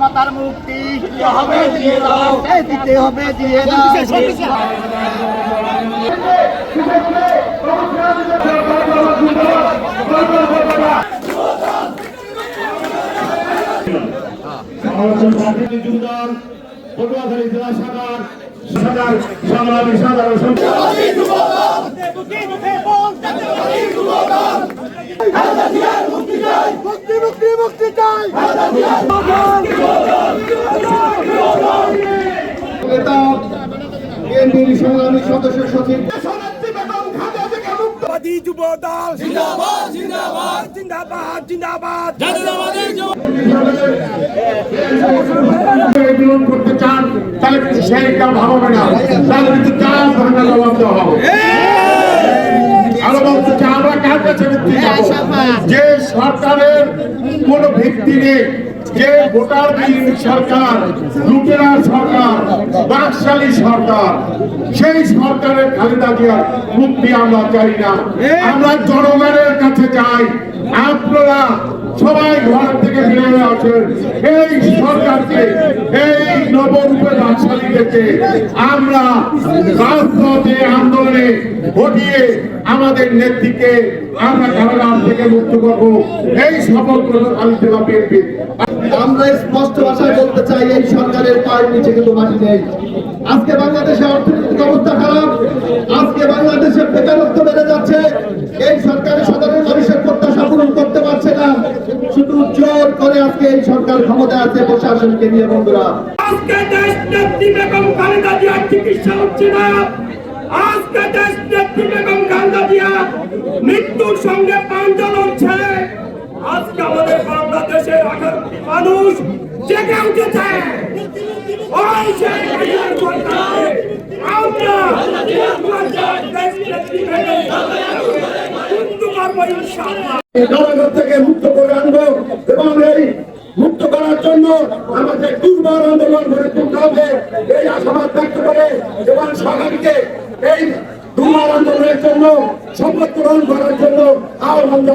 মাতার মুক্তি হবে দিয়ে দাও দিতে হবে দিয়ে দাও। পটুয়াখালী জেলা সাধারণ মুক্তি মুক্তি মুক্তি চাই। বিএনপির সংগ্রামী সদস্য সচিব। যুব দল। জিন্দাবাদ জিন্দাবাদ। জিন্দাবাদ জিন্দাবাদ। গ্রহণ করতে চান তাহলে সেই কাম হবে না? তাহলে কিন্তু চাল ভাঙা জবাব দেওয়া হবে। আরও বলতে চাই আমরা কার কাছে ভিত্তি যাব যে সরকারের কোন ভিত্তি নেই, যে ভোটার বিহীন সরকার, লুটেরা সরকার, বাকশালী সরকার, সেই সরকারের খালেদা জিয়ার মুক্তি আমরা চাই না। আমরা জনগণের কাছে চাই, আপনারা সবাই ঘর থেকে বেরিয়ে আসেন। এই সরকারকে, এই নবরূপে বাকশালীদেরকে আমরা রাজপথে আন্দোলনে ঘটিয়ে আমাদের নেত্রীকে আমরা কারাগার থেকে মুক্ত করব। এই শপথ গ্রহণ আমি জেলা বিএনপি আমরা স্পষ্ট ভাষায় বলতে চাই এই সরকারের পায়ের নিচে কিন্তু মাটি নেই। আজকে বাংলাদেশের অর্থনৈতিক অবস্থা খারাপ আজকে বাংলাদেশের বেকারত্ব বেড়ে যাচ্ছে। এই সরকারের সাধারণ মানুষের প্রত্যাশা পূরণ করতে পারছে না। শুধু জোর করে আজকে এই সরকার ক্ষমতা আছে প্রশাসনকে নিয়ে বন্ধুরা। আজকে দেশ নেত্রী বেগম খালেদা জিয়ার চিকিৎসা হচ্ছে না। আজকে দেশ নেত্রী বেগম খালেদা জিয়া মৃত্যুর সঙ্গে পাঞ্জা লড়ছে আজকে আমাদের বাংলাদেশের আঠারো মানুষ জেগে উঠেছে। এবং আমাদের দুর্বার আন্দোলন গড়ে তুলতে হবে। এই আশাবাদ ব্যক্ত করে এবং আন্দোলনের জন্য শপথ গ্রহণ করার জন্য আহ্বান।